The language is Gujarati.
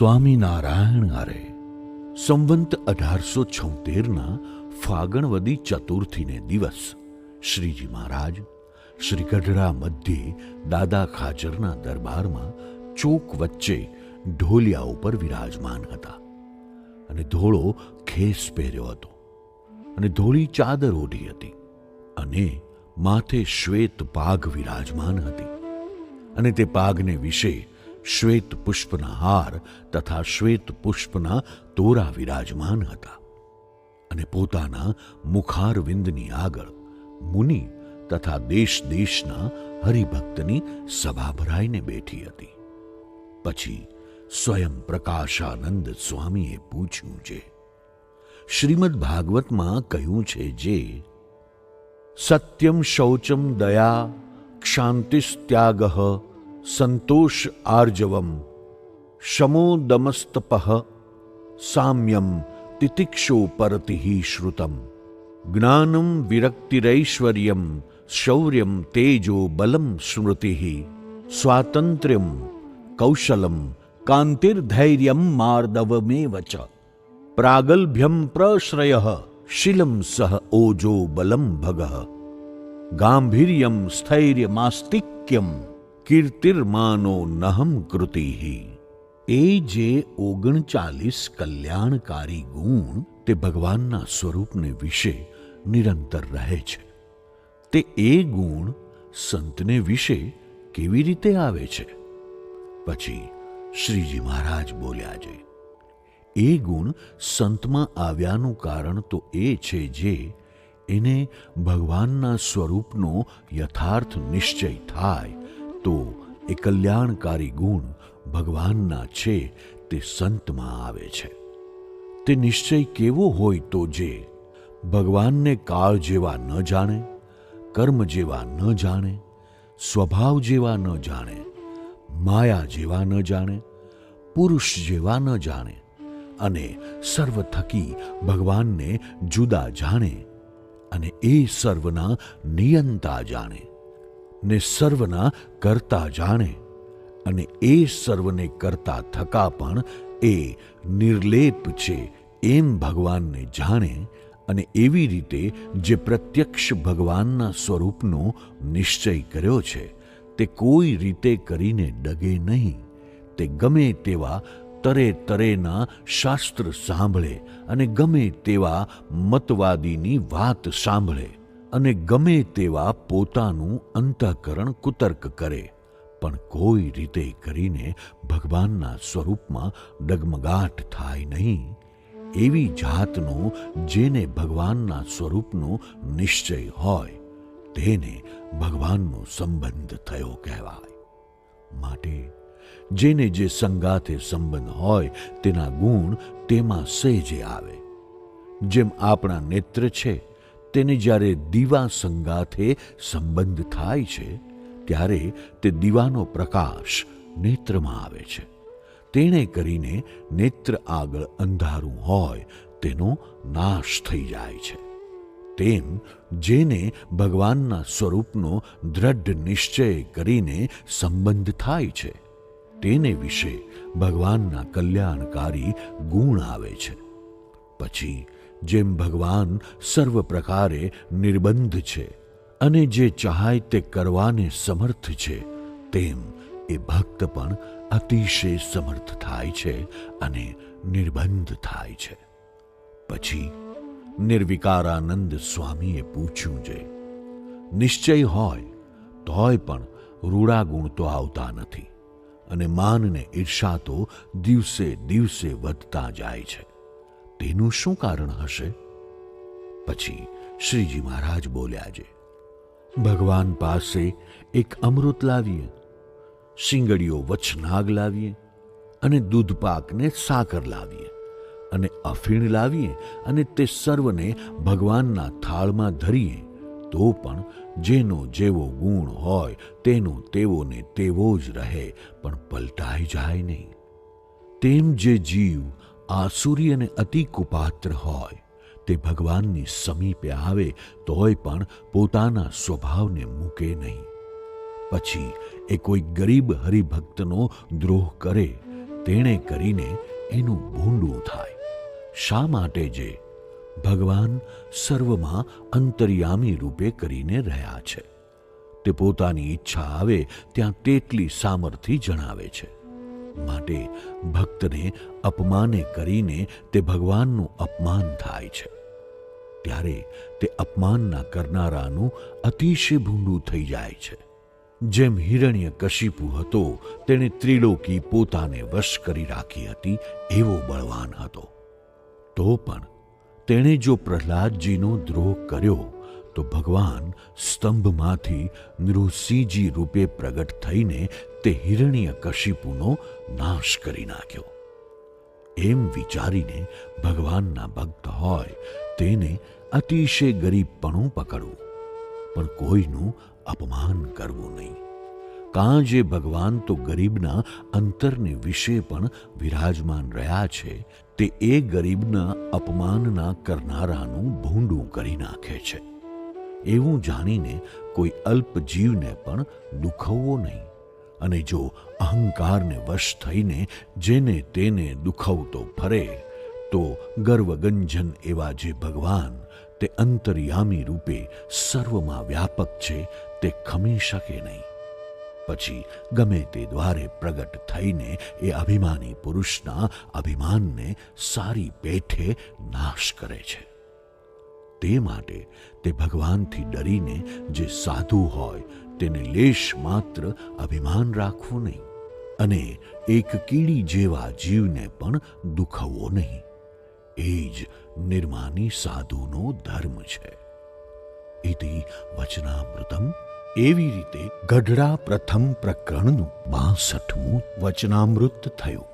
સ્વામિનારાયણ આરે, સંવંત અઢારસો છોતેરના ફાગણવદી ચતુર્થીને દિવસ શ્રીજી મહારાજ શ્રી ગઢડા મધ્યે દાદા ખાચરના દરબારમાં ચોક વચ્ચે ઢોલિયા ઉપર વિરાજમાન હતા અને ધોળો ખેસ પહેર્યો હતો અને ધોળી ચાદર ઓઢી હતી અને માથે શ્વેત પાઘ વિરાજમાન હતી અને તે પાઘને વિશે શ્વેત પુષ્પના હાર તથા શ્વેત પુષ્પના તોરા વિરાજમાન હતા. અને પોતાના મુખારવિંદની આગળ મુનિ તથા દેશ દેશના હરિભક્તની સભા ભરાઈને બેઠી હતી. પછી સ્વયં પ્રકાશાનંદ સ્વામીએ પૂછ્યું છે શ્રીમદ ભાગવતમાં કહ્યું છે જે, સત્યમ શૌચમ દયા ક્ષાંતિસ્ત્યાગ સંતોષ આર્જવમ, શમો દમસ્તપ, સામ્યમ તિતિક્ષો પરતિ શ્રુતમ, જ્ઞાનમ વિરક્તિરૈશ્વર્યમ, શૌર્યમ તેજો બલમ સ્મૃતિ, સ્વાતંત્ર્યમ કૌશલમ કાંતિર્ધૈર્યમ માર્દવમેવ ચ, પ્રાગલ્ભ્યમ પ્રશ્રય શિલમ સહ ઓજો બલમ ભગ, ગાંભીર્યમ સ્થૈર્યમાસ્તિક્યમ કીર્તિર્માનો નહમ કૃતિ। એ જે ઓગણચાલીસ કલ્યાણકારી ગુણ તે ભગવાનના સ્વરૂપને વિશે નિરંતર રહે છે। તે એ ગુણ સંતને વિશે કેવી રીતે આવે છે? પછી શ્રીજી મહારાજ બોલ્યા છે, એ ગુણ સંતમાં આવ્યાનું કારણ તો એ છે જે એને ભગવાનના સ્વરૂપનો યથાર્થ નિશ્ચય થાય તો એ કલ્યાણકારી ગુણ ભગવાનના છે તે સંતમાં આવે છે. તે નિશ્ચય કેવો હોય તો જે ભગવાનને કાળ જેવા ન જાણે, કર્મ જેવા ન જાણે, સ્વભાવ જેવા ન જાણે, માયા જેવા ન જાણે, પુરુષ જેવા ન જાણે અને સર્વ થકી ભગવાનને જુદા જાણે અને એ સર્વના નિયંતા જાણે. ને સર્વના કરતા જાણે અને એ સર્વને કરતા થકા પણ એ નિર્લેપ છે એમ ભગવાનને જાણે અને એવી રીતે જે પ્રત્યક્ષ ભગવાનના સ્વરૂપનો નિશ્ચય કર્યો છે, તે કોઈ રીતે કરીને ડગે નહીં. તે ગમે તેવા તરે તરેના શાસ્ત્ર સાંભળે અને ગમે તેવા મતવાદીની વાત સાંભળે. અને ગમે તેવા પોતાનું અંતઃકરણ કુતર્ક કરે, પણ કોઈ રીતે કરીને ભગવાનના સ્વરૂપમાં ડગમગાટ થાય નહીં. એવી જાતનો જેને ભગવાનના સ્વરૂપનો નિશ્ચય હોય, તેને ભગવાનનો સંબંધ થયો કહેવાય. માટે જેને જે સંગાથે સંબંધ હોય, તેના ગુણ તેમાં સહેજે આવે. જેમ આપણા નેત્ર છે તેને જ્યારે દીવા સંગાથે સંબંધ થાય છે, ત્યારે તે દીવાનો પ્રકાશ નેત્રમાં આવે છે. તેણે કરીને નેત્ર આગળ અંધારું હોય, તેનો નાશ થઈ જાય છે. તેમ જેને ભગવાનના સ્વરૂપનો દ્રઢ નિશ્ચય કરીને સંબંધ થાય છે, તેને વિશે ભગવાનના કલ્યાણકારી ગુણ આવે છે. પછી જેમ ભગવાન સર્વ પ્રકારે નિર્બંધ છે અને જે ચાહાય તે કરવાને સમર્થ છે, તેમ એ ભક્ત પણ અતિશય સમર્થ થાય છે અને નિર્બંધ થાય છે. પછી નિર્વિકારાનંદ સ્વામીએ પૂછ્યું છે નિશ્ચય હોય, તોય પણ રૂડા ગુણ તો આવતા નથી અને માનને ઈર્ષા તો દિવસે દિવસે વધતા જાય છે. તેનું શું કારણ હશે? પછી શ્રીજી મહારાજ બોલ્યા છે ભગવાન પાસે એક અમૃત લાવીએ, શિંગડીઓ વચનાગ લાવીએ અને દૂધપાકને સાકર લાવીએ અને અફીણ લાવીએ અને તે સર્વને ભગવાનના થાળમાં ધરીએ, તો પણ જેનો જેવો ગુણ હોય તેનો તેવોને તેવો જ રહે, પણ પલટાઈ જાય નહીં. તેમ જે જીવ આસુરી અને અતિ કુપાત્ર હોય. તે ભગવાનની સમીપે આવે તોય પણ પોતાના સ્વભાવને મૂકે નહીં. પછી એ કોઈ ગરીબ હરિભક્તનો દ્રોહ કરે, તેણે કરીને એનું ભૂંડું થાય. શા માટે જે? ભગવાન સર્વમાં અંતર્યામી રૂપે કરીને રહ્યા છે. તે પોતાની ઈચ્છા આવે ત્યાં તેટલી સામર્થ્ય જણાવે છે. માટે ભક્તને અપમાને કરીને તે ભગવાનનું અપમાન થાય છે. ત્યારે તે અપમાનના કરનારાનું અતિશય ભૂંડું થઈ જાય છે. જેમ હિરણ્ય કશિપુ હતો, તેણે ત્રિલોકી પોતાને વશ કરી રાખી હતી, એવો બળવાન હતો. તો પણ તેણે જો પ્રહલાદજીનો દ્રોહ કર્યો, તો ભગવાન સ્તંભમાંથી નૃસિંહજી રૂપે પ્રગટ થઈને તે હિરણ્ય કશિપુનો નાશ કરી નાખ્યો. એમ વિચારીને ભગવાનના ભક્ત હોય તેને અતિશય ગરીબપણું પકડવું, પણ કોઈનું અપમાન કરવું નહીં. કાં જે ભગવાન તો ગરીબના અંતરને વિશે પણ વિરાજમાન રહ્યા છે, તે એ ગરીબના અપમાનના કરનારાનું ભૂંડું કરી નાખે છે. એવું જાણીને કોઈ અલ્પ જીવને પણ દુખવવો નહીં. અને જો અહંકારને વશ થઈને જેને તેને દુખવતો ફરે, તો ગર્વગંજન એવા જે ભગવાન તે અંતર્યામી રૂપે સર્વમાં વ્યાપક છે, તે ખમી શકે નહીં. પછી ગમે તે દ્વારે પ્રગટ થઈને એ અભિમાની પુરુષના અભિમાનને સારી પેઠે નાશ કરે છે. તે માટે તે ભગવાનથી ડરીને જે સાધુ હોય તેને લેશ માત્ર અભિમાન રાખવું નહીં અને એક કીડી જેવા જીવને પણ દુખવવો નહીં. એ જ નિર્માની સાધુનો ધર્મ છે. ઇતિ વચનામૃતમ. એવી રીતે ગઢડા પ્રથમ પ્રકરણનું બાસઠમું વચનામૃત થયું.